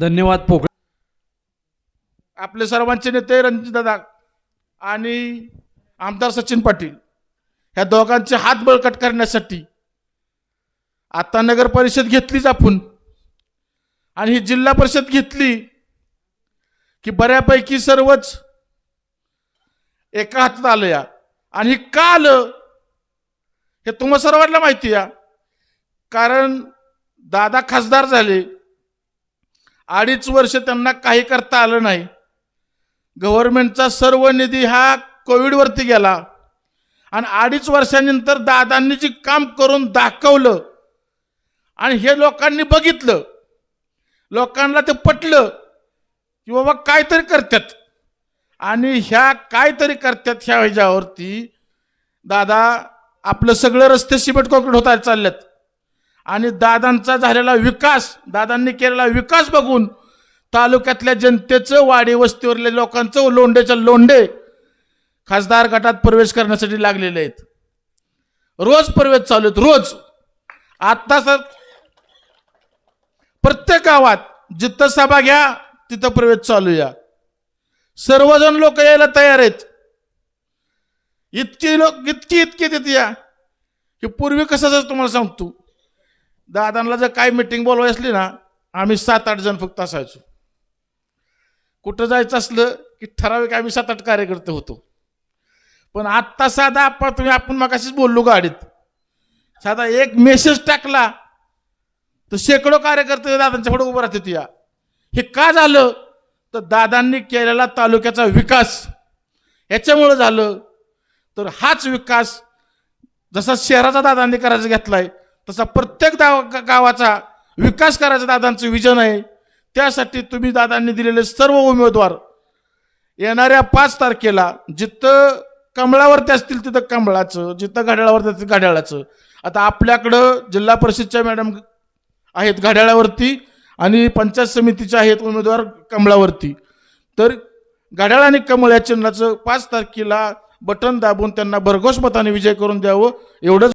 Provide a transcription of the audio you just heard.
धन्यवाद पोकळ आपले सर्वांचे नेते रणजितदादा आणि आमदार सचिन पाटील ह्या दोघांचे हात बळकट करण्यासाठी आता नगर परिषद घेतलीच आपण. आणि ही जिल्हा परिषद घेतली की बऱ्यापैकी सर्वच एका हातात आलं या. आणि हे का आलं हे तुम्हा सर्वांना माहिती या. कारण दादा खासदार झाले अडीच वर्ष त्यांना काही करता आलं नाही. गव्हर्नमेंटचा सर्व निधी हा कोविडवरती गेला. आणि अडीच वर्षानंतर दादांनी जे काम करून दाखवलं आणि हे लोकांनी बघितलं लोकांना ते पटलं की बाबा काहीतरी करतात. आणि ह्या काहीतरी करतात ह्या ह्याच्यावरती दादा आपलं सगळं रस्ते सिमेंट कॉन्क्रीट होता चालल्यात. आणि दादांचा झालेला विकास दादांनी केलेला विकास बघून तालुक्यातल्या जनतेचं वाडी वस्तीवरल्या लोकांचं लोंडेच्या लोंडे खासदार गटात प्रवेश करण्यासाठी लागलेले आहेत. रोज प्रवेश चालू आहेत रोज. आत्ता सर प्रत्येक गावात जिथं सभा घ्या तिथं प्रवेश चालू या. सर्वजण लोक यायला तयार आहेत. इतकी लोक इतकी इतकी तिथे या. की पूर्वी कसं तुम्हाला सांगतो? दादांना जर काय मिटिंग बोलवाय असली ना आम्ही सात आठ जण फक्त असायचो. कुठं जायचं असलं की ठराविक आम्ही सात आठ कार्यकर्ते होतो. पण आत्ता साधा आपण तुम्ही आपण मगाशीच बोललो गाडीत. साधा एक मेसेज टाकला तर शेकडो कार्यकर्ते दादांच्या पुढे उभं राहतात या. हे का झालं? तर दादांनी केलेला तालुक्याचा विकास याच्यामुळं झालं. तर हाच विकास जसा शहराचा दादांनी करायचा घेतलाय तसा प्रत्येक दाव गावाचा विकास करायचं दादांचं विजन आहे. त्यासाठी तुम्ही दादांनी दिलेले सर्व उमेदवार येणाऱ्या पाच तारखेला जिथं कमळावरती असतील तिथं कमळाचं जिथं घड्याळावरती असतील घड्याळाचं. आता आपल्याकडं जिल्हा परिषदच्या मॅडम आहेत घड्याळावरती आणि पंचायत समितीच्या आहेत उमेदवार कमळावरती. तर घड्याळ आणि कमळ या चिन्हाचं पाच तारखेला बटन दाबून त्यांना भरघोस मताने विजय करून द्यावं एवढंच